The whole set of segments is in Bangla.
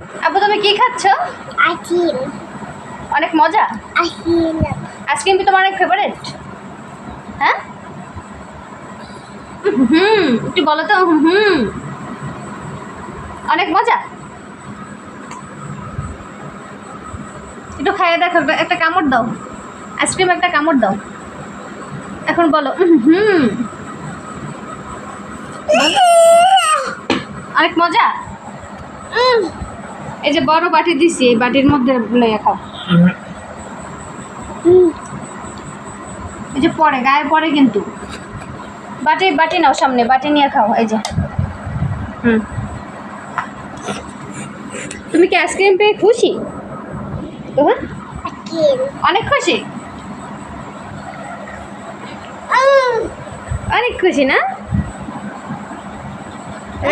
আব্বু তুমি কি খাচ্ছ? আইসক্রিম। অনেক মজা? আইসক্রিম। আইসক্রিম কি তোমার অনেক ফেভারিট হ্যাঁ? হুম একটু বলো তো হুম অনেক মজা? একটু খাইয়ে দেখো একটা- কামড় দাও। আইসক্রিম একটা কামড় দাও। এখন বলো হুম অনেক মজা? এই যে বড় বাটি দিছি এই বাটির মধ্যে লইয়া খাও। এই যে পড়ে গায়ে পড়ে কিন্তু। বাটি বাটি নাও সামনে বাটি নিয়ে খাও এই যে। হুম। তুমি কি আইসক্রিম পেয়ে খুশি? অনেক খুশি? অনেক খুশি না?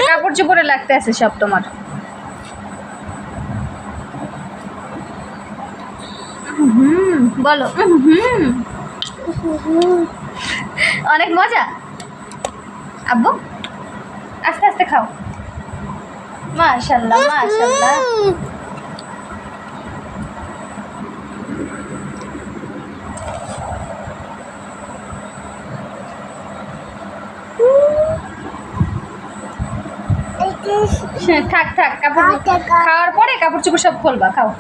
কাপড় চোপড়ে লাগতে আছে সব তোমার হুম বলো। অনেক মজা। আব্বু, আস্তে আস্তে খাও। মাশাল্লাহ মাশাল্লাহ। থাক থাক, কাপড় খাওয়ার পরে কাপড় চোপড় সব খোলবা, খাও।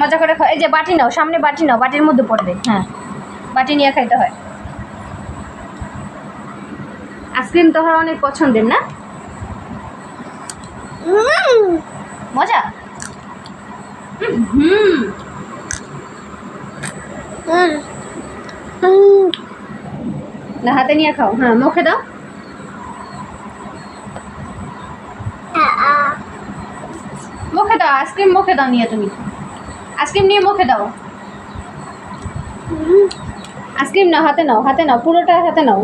মজা করে খাও। এই যে বাটি নাও সামনে বাটি নাও বাটির মধ্যে পড়বে। হ্যাঁ। বাটি নিয়ে খাইতে হয়। আইসক্রিম তো হয় অনেক পছন্দের না? মজা? হুম। না হাতে নিয়ে খাও। হ্যাঁ মুখে দাও। মুখে দাও আইসক্রিম মুখে দাও নিয়ে তুমি। আইসক্রিম নিয়ে মুখে দাও। আইসক্রিম নাও, হাতে নাও হাতে নাও, পুরোটা হাতে নাও।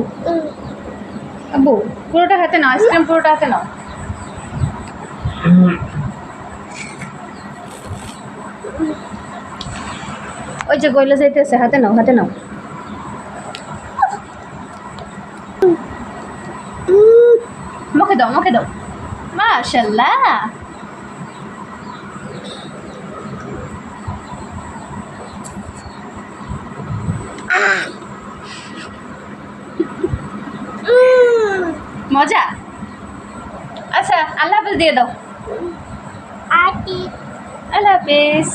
আব্বু, পুরোটা হাতে নাও, আইসক্রিম পুরোটা হাতে নাও। ওই যে গইলা যাইতেছে, হাতে নাও হাতে নাও। মুখে দাও মুখে দাও। মাশাল্লাহ। মজা আচ্ছা আল্লাহ হাফেজ দিয়ে দাও আটি আল্লাহ হাফেজ